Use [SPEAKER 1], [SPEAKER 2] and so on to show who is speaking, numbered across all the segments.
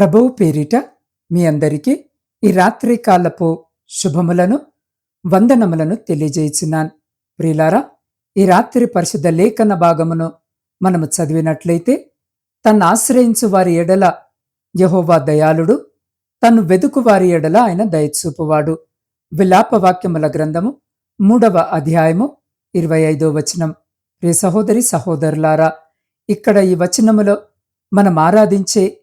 [SPEAKER 1] ప్రభువు పేరిట మీ అందరికీ ఈ రాత్రి కాలపు శుభములను వందనములను తెలియజేయుచున్నాను. ప్రియులారా ఈ రాత్రి పరిశుద్ధ లేఖన భాగమును మనము చదివినట్లయితే తను ఆశ్రయించు వారి ఎడల యహోవా దయాళుడు తను వెదుకు వారి ఎడల ఆయన దయచూపువాడు. విలాప వాక్యముల గ్రంథము మూడవ అధ్యాయము ఇరవై ఐదో వచనం. ప్రియ సహోదరి సహోదరులారా ఇక్కడ ఈ వచనములో మనం ఆరాధించే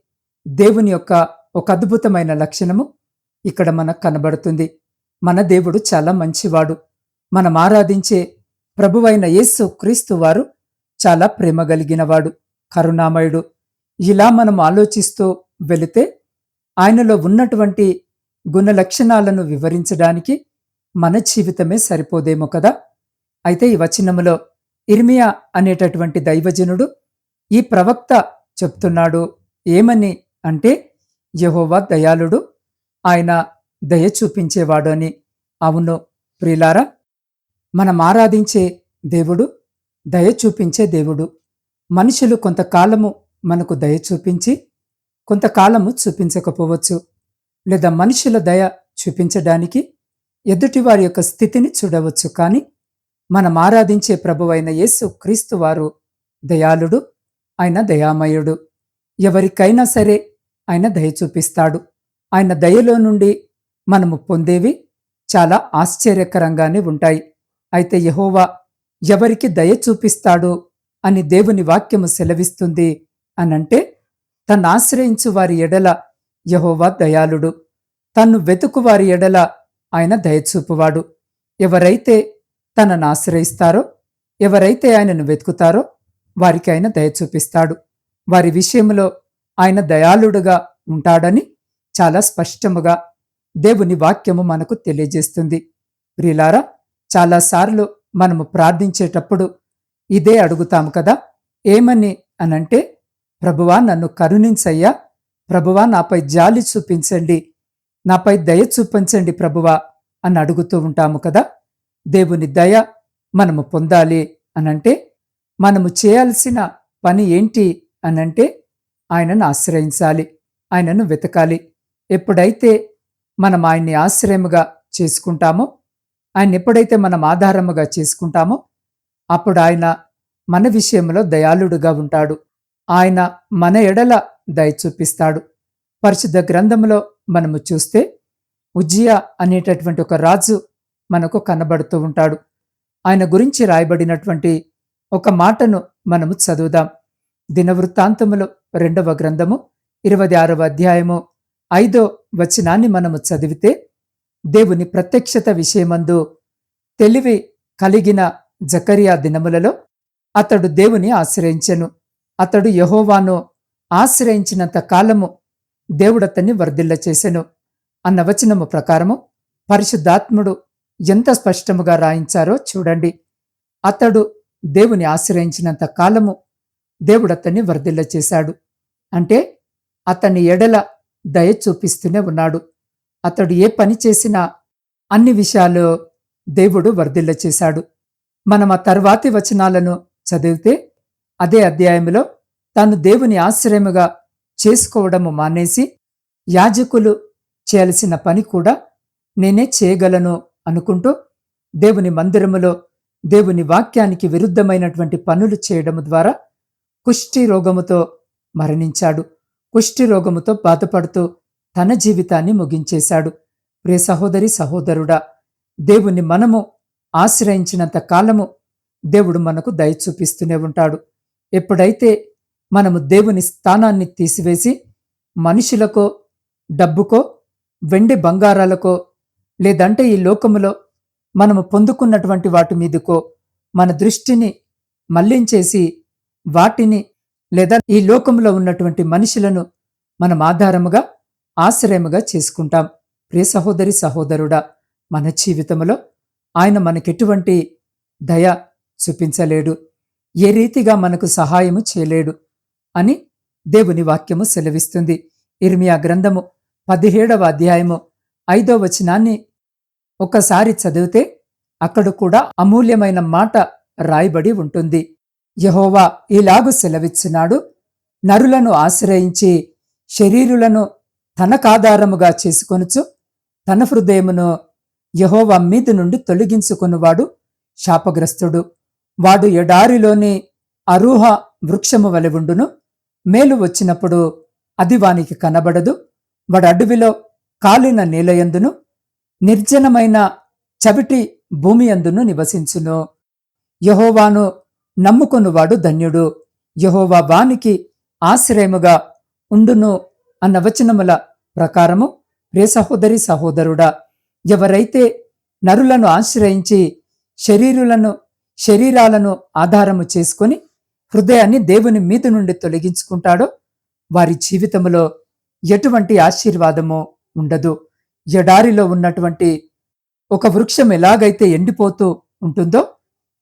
[SPEAKER 1] దేవుని యొక్క ఒక అద్భుతమైన లక్షణము ఇక్కడ మనకు కనబడుతుంది. మన దేవుడు చాలా మంచివాడు. మనం ఆరాధించే ప్రభువైన యేసు క్రీస్తు వారు చాలా ప్రేమ కలిగినవాడు కరుణామయుడు. ఇలా మనం ఆలోచిస్తూ వెళితే ఆయనలో ఉన్నటువంటి గుణ లక్షణాలను వివరించడానికి మన జీవితమే సరిపోదేమో కదా? అయితే ఈ వచనములో ఇర్మియా అనేటటువంటి దైవజనుడు ఈ ప్రవక్త చెప్తున్నాడు ఏమని అంటే యహోవా దయాళుడు ఆయన దయ చూపించేవాడు అని. అవును ప్రియులారా మనం ఆరాధించే దేవుడు దయ చూపించే దేవుడు. మనుషులు కొంతకాలము మనకు దయ చూపించి కొంతకాలము చూపించకపోవచ్చు. లేదా మనుషుల దయ చూపించడానికి ఎదుటివారి యొక్క స్థితిని చూడవచ్చు. కానీ మనం ఆరాధించే ప్రభువైన యేసు క్రీస్తు వారు దయాళుడు ఆయన దయామయుడు. ఎవరికైనా సరే ఆయన దయ చూపిస్తాడు. ఆయన దయలో నుండి మనము పొందేవి చాలా ఆశ్చర్యకరంగానే ఉంటాయి. అయితే యహోవా ఎవరికి దయ చూపిస్తాడు అని దేవుని వాక్యము సెలవిస్తుంది అనంటే తను ఆశ్రయించు వారి ఎడల యహోవా దయాళుడు. తన్ను వెతుకు వారి ఎడల ఆయన దయచూపువాడు ఎవరైతే తనను ఆశ్రయిస్తారో ఎవరైతే ఆయనను వెతుకుతారో వారికి ఆయన దయ చూపిస్తాడు. వారి విషయంలో ఆయన దయాళుడుగా ఉంటాడని చాలా స్పష్టముగా దేవుని వాక్యము మనకు తెలియజేస్తుంది. ప్రిలారా చాలాసార్లు మనము ప్రార్థించేటప్పుడు ఇదే అడుగుతాము కదా? ఏమని అనంటే ప్రభువా నన్ను కరుణించయ్యా. ప్రభువా నాపై జాలి చూపించండి. నాపై దయ చూపించండి ప్రభువా అని అడుగుతూ ఉంటాము కదా? దేవుని దయ మనము పొందాలి అనంటే మనము చేయాల్సిన పని ఏంటి? అనంటే ఆయనను ఆశ్రయించాలి ఆయనను వెతకాలి. ఎప్పుడైతే మనం ఆయన్ని ఆశ్రయముగా చేసుకుంటామో ఆయన ఎప్పుడైతే మనం ఆధారముగా చేసుకుంటామో అప్పుడు ఆయన మన విషయంలో దయాళుడుగా ఉంటాడు. ఆయన మన ఎడల దయ చూపిస్తాడు. పరిశుద్ధ గ్రంథంలో మనము చూస్తే ఉజ్జియా అనేటటువంటి ఒక రాజు మనకు కనబడుతూ ఉంటాడు. ఆయన గురించి రాయబడినటువంటి ఒక మాటను మనము చదువుదాం. దినవృత్తాంతములో రెండవ గ్రంథము ఇరవై ఆరవ అధ్యాయము ఐదో వచనాన్ని మనము చదివితే దేవుని ప్రత్యక్షత విషయమందు తెలివి కలిగిన జకరియా దినములలో అతడు దేవుని ఆశ్రయించెను. అతడు యహోవాను ఆశ్రయించినంత కాలము దేవుడతన్ని వర్ధిల్ల చేసెను. అన్న వచనము ప్రకారము పరిశుద్ధాత్ముడు ఎంత స్పష్టముగా రాయించారో చూడండి. అతడు దేవుని ఆశ్రయించినంత కాలము దేవుడు అతన్ని వర్ధిల్ల చేశాడు. అంటే అతని ఎడల దయ చూపిస్తూనే ఉన్నాడు. అతడు ఏ పని చేసినా అన్ని విషయాల్లో దేవుడు వర్ధిల్ల చేశాడు. మనం ఆ తర్వాతి వచనాలను చదివితే అదే అధ్యాయంలో తాను దేవుని ఆశ్రయముగా చేసుకోవడము మానేసి యాజకులు చేయాల్సిన పని కూడా నేనే చేయగలను అనుకుంటూ దేవుని మందిరములో దేవుని వాక్యానికి విరుద్ధమైనటువంటి పనులు చేయడము ద్వారా కుష్టి రోగముతో మరణించాడు. కుష్టి రోగముతో బాధపడుతూ తన జీవితాన్ని ముగించేశాడు. ప్రియ సహోదరి సహోదరుడా దేవుని మనము ఆశ్రయించినంత కాలము దేవుడు మనకు దయ చూపిస్తూనే ఉంటాడు. ఎప్పుడైతే మనము దేవుని స్థానాన్ని తీసివేసి మనుషులకో డబ్బుకో వెండి బంగారాలకో లేదంటే ఈ లోకములో మనము పొందుకున్నటువంటి వాటి మీదకో మన దృష్టిని మళ్ళించేసి వాటిని లేదా ఈ లోకంలో ఉన్నటువంటి మనుషులను మనం ఆధారముగా ఆశ్రయముగా చేసుకుంటాం. ప్రియ సహోదరి సహోదరుడా మన జీవితంలో ఆయన మనకెటువంటి దయ చూపించలేడు. ఏ రీతిగా మనకు సహాయము చేయలేడు అని దేవుని వాక్యము సెలవిస్తుంది. ఇర్మియా గ్రంథము పదిహేడవ అధ్యాయము ఐదో వచనాన్ని ఒకసారి చదివితే అక్కడ కూడా అమూల్యమైన మాట రాయబడి ఉంటుంది. యహోవా ఇలాగు సెలవిచ్చినాడు. నరులను ఆశ్రయించి శరీరులను తనకాధారముగా చేసుకొనుచు తన హృదయమును యహోవా మీది నుండి తొలగించుకునివాడు శాపగ్రస్తుడు. వాడు ఎడారిలోని అరూహ వృక్షము వలె ఉండును. మేలు వచ్చినప్పుడు అది వానికి కనబడదు. వాడు అడవిలో కాలిన నేలయందును నిర్జనమైన చవిటి భూమియందును నివసించును. యహోవాను నమ్ముకొనువాడు ధన్యుడు. యహోవా వానికి ఆశ్రయముగా ఉండును అన్న వచనముల ప్రకారము ప్రే సహోదరి సహోదరుడా ఎవరైతే నరులను ఆశ్రయించి శరీరులను శరీరాలను ఆధారము చేసుకొని హృదయాన్ని దేవుని మీద నుండి తొలగించుకుంటాడో వారి జీవితములో ఎటువంటి ఆశీర్వాదము ఉండదు. ఎడారిలో ఉన్నటువంటి ఒక వృక్షం ఎలాగైతే ఎండిపోతూ ఉంటుందో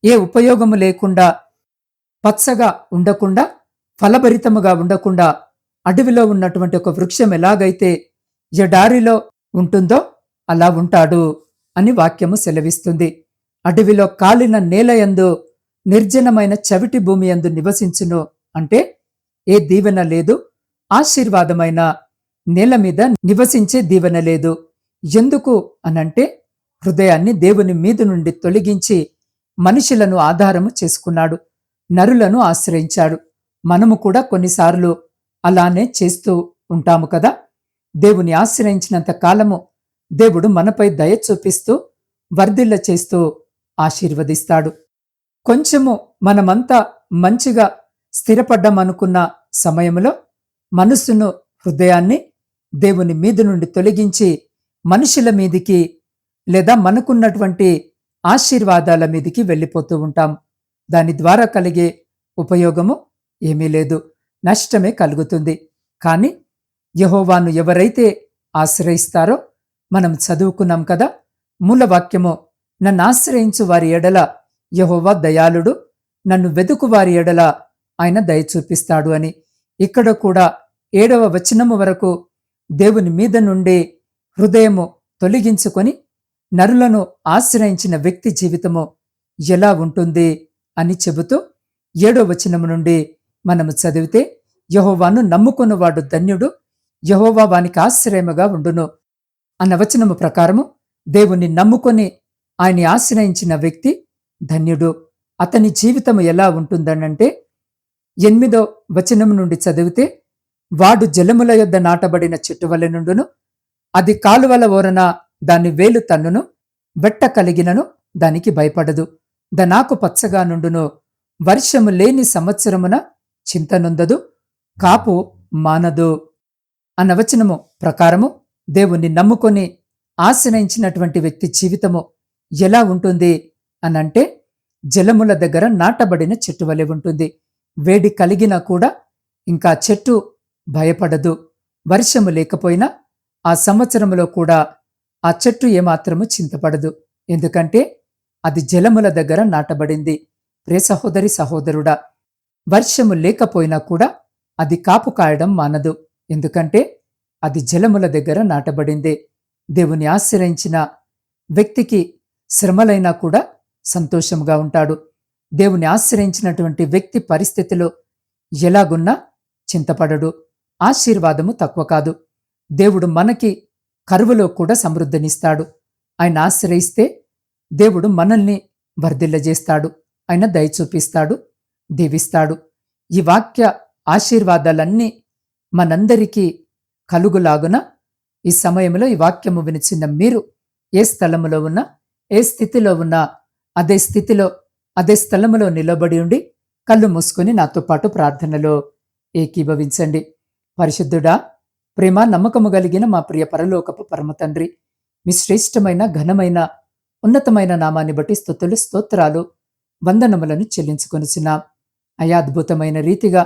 [SPEAKER 1] ఏ ఉపయోగము లేకుండా పచ్చగా ఉండకుండా ఫలభరితముగా ఉండకుండా అడవిలో ఉన్నటువంటి ఒక వృక్షం ఎలాగైతే ఎడారిలో ఉంటుందో అలా ఉంటాడు అని వాక్యము సెలవిస్తుంది. అడవిలో కాలిన నేలయందు నిర్జనమైన చవిటి భూమి యందు నివసించును అంటే ఏ దీవెన లేదు ఆశీర్వాదమైన నేల మీద నివసించే దీవెన లేదు. ఎందుకు అనంటే హృదయాన్ని దేవుని మీద నుండి తొలగించి మనుషులను ఆధారము చేసుకున్నాడు. నరులను ఆశ్రయించాడు. మనము కూడా కొన్నిసార్లు అలానే చేస్తూ ఉంటాము కదా? దేవుని ఆశ్రయించినంత కాలము దేవుడు మనపై దయ చూపిస్తూ వర్ధిల్ల చేస్తూ ఆశీర్వదిస్తాడు. కొంచెము మనమంతా మంచిగా స్థిరపడ్డామనుకున్న సమయంలో మనస్సును హృదయాన్ని దేవుని మీద నుండి తొలగించి మనుషుల మీదికి లేదా మనకున్నటువంటి ఆశీర్వాదాల మీదికి వెళ్ళిపోతూ ఉంటాం. దాని ద్వారా కలిగే ఉపయోగము ఏమీ లేదు. నష్టమే కలుగుతుంది. కానీ యహోవాను ఎవరైతే ఆశ్రయిస్తారో మనం చదువుకున్నాం కదా మూలవాక్యము నన్ను ఆశ్రయించు వారి ఎడల యహోవా దయాళుడు నన్ను వెతుకు వారి ఎడల ఆయన దయ చూపిస్తాడు అని. ఇక్కడ కూడా ఏడవ వచనము వరకు దేవుని మీద నుండి హృదయము తొలగించుకొని నరులను ఆశ్రయించిన వ్యక్తి జీవితము ఎలా ఉంటుంది? అని చెబుతూ ఏడో వచనము నుండి మనము చదివితే యహోవాను నమ్ముకున్నవాడు ధన్యుడు యహోవా వానికి ఆశ్రయముగా ఉండును. అన్న వచనము ప్రకారము దేవుణ్ణి నమ్ముకొని ఆయన్ని ఆశ్రయించిన వ్యక్తి ధన్యుడు. అతని జీవితం ఎలా ఉంటుందనంటే ఎనిమిదో వచనం నుండి చదివితే వాడు జలముల యొద్ద నాటబడిన చెట్టువల నుండును అది కాలువల ఓరన దాని వేలు తన్నును వెట్ట కలిగినను దానికి భయపడదు. దనాకు పచ్చగా నుండును వర్షము లేని సంవత్సరమున చింతనుందదు కాపు మానదు. అన్న వచనము ప్రకారము దేవుణ్ణి నమ్ముకొని ఆశ్రయించినటువంటి వ్యక్తి జీవితము ఎలా ఉంటుంది అనంటే జలముల దగ్గర నాటబడిన చెట్టు వలె ఉంటుంది. వేడి కలిగినా కూడా ఇంకా చెట్టు భయపడదు. వర్షము లేకపోయినా ఆ సంవత్సరములో కూడా ఆ చెట్టు ఏమాత్రము చింతపడదు. ఎందుకంటే అది జలముల దగ్గర నాటబడింది. ప్రే సహోదరి సహోదరుడా వర్షము లేకపోయినా కూడా అది కాపు కాయడం మానదు. ఎందుకంటే అది జలముల దగ్గర నాటబడింది. దేవుని ఆశ్రయించిన వ్యక్తికి శ్రమలైనా కూడా సంతోషంగా ఉంటాడు. దేవుని ఆశ్రయించినటువంటి వ్యక్తి పరిస్థితిలో ఎలాగున్నా చింతపడడు. ఆశీర్వాదము తక్కువ కాదు. దేవుడు మనకి కరువులో కూడా సమృద్ధినిస్తాడు. ఆయన ఆశ్రయిస్తే దేవుడు మనల్ని వర్ధిల్లజేస్తాడు. ఆయన దయ చూపిస్తాడు దీవిస్తాడు. ఈ వాక్య ఆశీర్వాదాలన్నీ మనందరికీ కలుగులాగున ఈ సమయంలో ఈ వాక్యము వినిచిన మీరు ఏ స్థలములో ఉన్నా ఏ స్థితిలో ఉన్నా అదే స్థితిలో అదే స్థలములో నిలబడి ఉండి కళ్ళు మూసుకొని నాతో పాటు ప్రార్థనలో ఏకీభవించండి. పరిశుద్ధుడా ప్రేమ నమ్మకము కలిగిన మా ప్రియ పరలోకపు పరమ తండ్రి మీ శ్రేష్టమైన ఘనమైన ఉన్నతమైన నామాన్ని బట్టి స్థుతులు స్తోత్రాలు వందనములను చెల్లించుకొనిచిన అయా అద్భుతమైన రీతిగా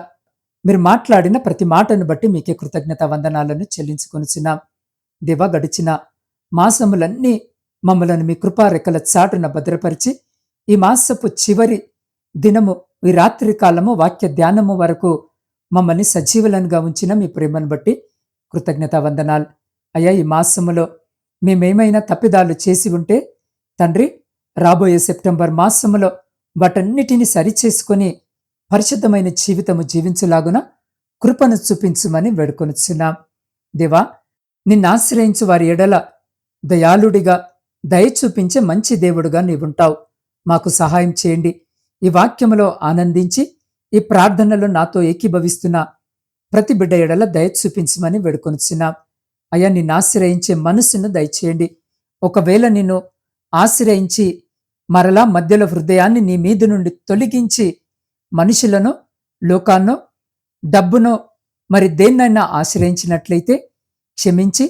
[SPEAKER 1] మీరు మాట్లాడిన ప్రతి మాటను బట్టి మీకే కృతజ్ఞత వందనాలను చెల్లించుకొనిచిన దివ గడిచిన మాసములన్నీ మమ్మలను మీ కృపారెక్కల చాటున భద్రపరిచి ఈ మాసపు చివరి దినము ఈ రాత్రి కాలము వాక్య ధ్యానము వరకు మమ్మల్ని సజీవులనుగా ఉంచిన మీ ప్రేమను బట్టి కృతజ్ఞత వందనాలు. అయ్యా ఈ మాసములో మేమేమైనా తప్పిదాలు చేసి ఉంటే తండ్రి రాబోయే సెప్టెంబర్ మాసములో వాటన్నిటిని సరిచేసుకొని పరిశుద్ధమైన జీవితము జీవించులాగున కృపను చూపించుమని వేడుకొనుచున్నాం. దేవా నిన్ను ఆశ్రయించు వారి ఎడల దయాళుడిగా దయ చూపించే మంచి దేవుడుగా నీవుంటావు. మాకు సహాయం చేయండి. ఈ వాక్యములో ఆనందించి ఈ ప్రార్థనలో నాతో ఏకీభవిస్తున్న ప్రతి బిడ్డ ఎడల దయ చూపించమని వేడుకొనిచున్నాం. అయ్యా నిన్ను ఆశ్రయించే మనసును దయచేయండి. ఒకవేళ నిన్ను ఆశ్రయించి మరలా మధ్యలో హృదయాన్ని నీ మీద నుండి తొలగించి మనుషులను లోకాన్నో డబ్బునో మరి దేన్నైనా ఆశ్రయించినట్లయితే క్షమించి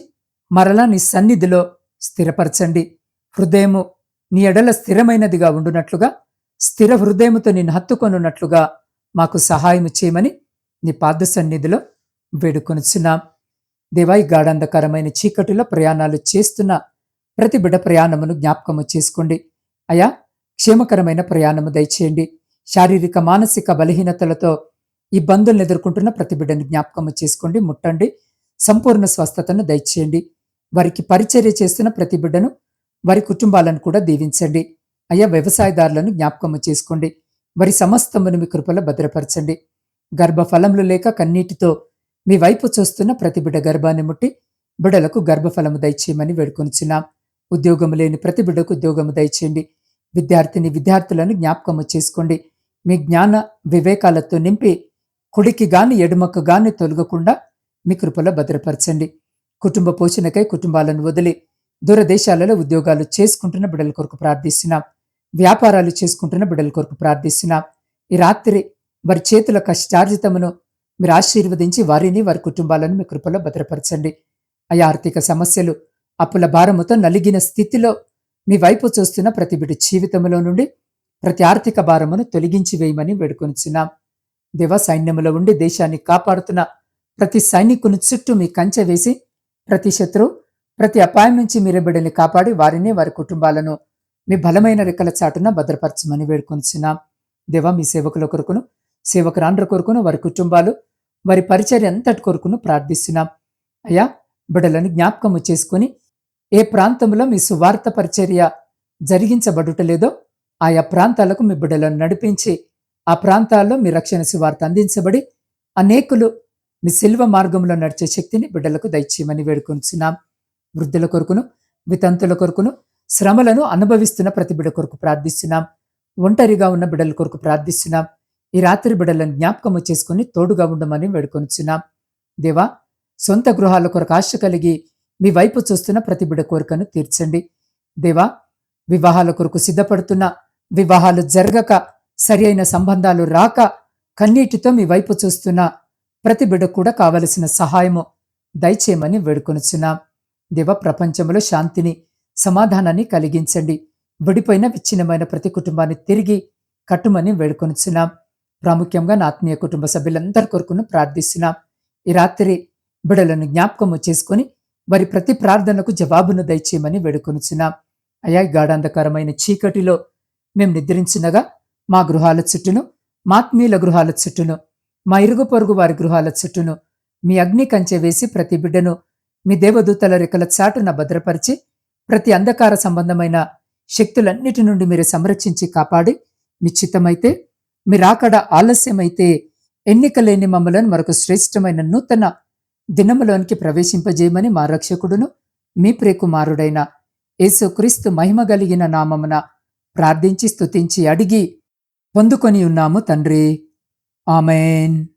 [SPEAKER 1] మరలా నీ సన్నిధిలో స్థిరపరచండి. హృదయము నీ ఎడల స్థిరమైనదిగా ఉండునట్లుగా స్థిర హృదయముతో నిన్ను హత్తుకొనున్నట్లుగా మాకు సహాయం చేయమని నీ పాద సన్నిధిలో వేడుకొనుచున్నాం. దేవాయి గాఢంధకరమైన చీకటిలో ప్రయాణాలు చేస్తున్న ప్రతి బిడ్డ ప్రయాణమును జ్ఞాపకము చేసుకోండి. అయా క్షేమకరమైన ప్రయాణము దయచేయండి. శారీరక మానసిక బలహీనతలతో ఇబ్బందులను ఎదుర్కొంటున్న ప్రతి బిడ్డను జ్ఞాపకము చేసుకోండి ముట్టండి. సంపూర్ణ స్వస్థతను దయచేయండి. వారికి పరిచర్య చేస్తున్న ప్రతి బిడ్డను వారి కుటుంబాలను కూడా దీవించండి. అయ్యా వ్యవసాయదారులను జ్ఞాపకము చేసుకోండి. వారి సమస్తమును మీ కృపలో భద్రపరచండి. గర్భఫలములు లేక కన్నీటితో మీ వైపు చూస్తున్న ప్రతి బిడ్డ గర్భాన్ని ముట్టి బిడలకు గర్భఫలము దయచేయమని వేడుకొనిచున్నాం. ఉద్యోగము లేని ప్రతి బిడ్డకు ఉద్యోగము దయచేయండి. విద్యార్థిని విద్యార్థులను జ్ఞాపకము చేసుకోండి. మీ జ్ఞాన వివేకాలతో నింపి కుడికి గాని ఎడుమకు గాని తొలగకుండా మీ కృపలో భద్రపరచండి. కుటుంబ పోషణకై కుటుంబాలను వదిలి దూరదేశాలలో ఉద్యోగాలు చేసుకుంటున్న బిడ్డల కొరకు ప్రార్థిస్తున్నాం. వ్యాపారాలు చేసుకుంటున్న బిడ్డల కొరకు ప్రార్థిస్తున్నాం. ఈ రాత్రి వారి చేతుల కష్టార్జితమును మీరు ఆశీర్వదించి వారిని వారి కుటుంబాలను మీ కృపలో భద్రపరచండి. అయా ఆర్థిక సమస్యలు అప్పుల భారముతో నలిగిన స్థితిలో మీ వైపు చూస్తున్న ప్రతి బిడ్డ జీవితంలో నుండి ప్రతి ఆర్థిక భారమును తొలగించి వేయమని వేడుకొనిచున్నాం. దేవ సైన్యములో ఉండి దేశాన్ని కాపాడుతున్న ప్రతి సైనికుని చుట్టూ మీ కంచె వేసి ప్రతి శత్రువు ప్రతి అపాయం నుంచి మీరే బిడ్డల్ని కాపాడి వారిని వారి కుటుంబాలను మీ బలమైన రెక్కల చాటున భద్రపరచమని వేడుకొనిచున్నాం. దేవ మీ సేవకుల కొరకును సేవకురాండ్ర కొరకును వారి కుటుంబాలు వారి పరిచర్య అంతటి కొరకును ప్రార్థిస్తున్నాం. అయ్యా బిడ్డలను జ్ఞాపకము చేసుకుని ఏ ప్రాంతంలో మీ సువార్త పరిచర్య జరిగించబడుటలేదో ఆయా ప్రాంతాలకు మీ బిడ్డలను నడిపించి ఆ ప్రాంతాల్లో మీ రక్షణ సువార్త అందించబడి అనేకులు మీ శిల్వ మార్గంలో నడిచే శక్తిని బిడ్డలకు దయచేయమని వేడుకొంచున్నాం. వృద్ధుల కొరకును వితంతుల కొరకును శ్రమలను అనుభవిస్తున్న ప్రతి బిడ్డ కొరకు ప్రార్థిస్తున్నాం. ఒంటరిగా ఉన్న బిడ్డల కొరకు ప్రార్థిస్తున్నాం. ఈ రాత్రి బిడ్డలను జ్ఞాపకము చేసుకుని తోడుగా ఉండమని వేడుకొనిచున్నాం దేవా సొంత గృహాల కొరకు ఆశ కలిగి మీ వైపు చూస్తున్న ప్రతి బిడ కోరికను తీర్చండి. దేవా వివాహాల కొరకు సిద్ధపడుతున్న వివాహాలు జరగక సరి అయిన సంబంధాలు రాక కన్నీటితో మీ వైపు చూస్తున్న ప్రతి బిడ కూడా కావలసిన సహాయము దయచేయమని వేడుకొనుచున్నాం. దేవ ప్రపంచంలో శాంతిని సమాధానాన్ని కలిగించండి. విడిపోయిన విచ్ఛిన్నమైన ప్రతి కుటుంబాన్ని తిరిగి కట్టుమని వేడుకొనుచున్నాం. ప్రాముఖ్యంగా నా ఆత్మీయ కుటుంబ సభ్యులందరి కొరకును ప్రార్థిస్తున్నాం. ఈ రాత్రి బిడలను జ్ఞాపకము చేసుకుని వారి ప్రతి ప్రార్థనకు జవాబును దయచేయమని వేడుకొనుచున్నాం. అయా గాఢాంధకరమైన చీకటిలో మేము నిద్రించినగా మా గృహాల చుట్టూను మాత్మీయుల గృహాల చుట్టూను మా ఇరుగు పొరుగు వారి గృహాల చుట్టూను మీ అగ్ని కంచె వేసి ప్రతి బిడ్డను మీ దేవదూతల రెక్కల చాటున భద్రపరిచి ప్రతి అంధకార సంబంధమైన శక్తులన్నిటి నుండి మీరు సంరక్షించి కాపాడి మీ చిత్తమైతే మీరాకడ ఆలస్యమైతే ఎన్నిక లేని మమ్మలను మరొక శ్రేష్టమైన నూతన దినములోనికి ప్రవేశింపజేయమని మా రక్షకుడును మీ ప్రియకుమారుడైన యేసుక్రీస్తు మహిమ కలిగిన నామమున ప్రార్థించి స్తుతించి అడిగి పొందుకొని ఉన్నాము తండ్రి. ఆమెన్.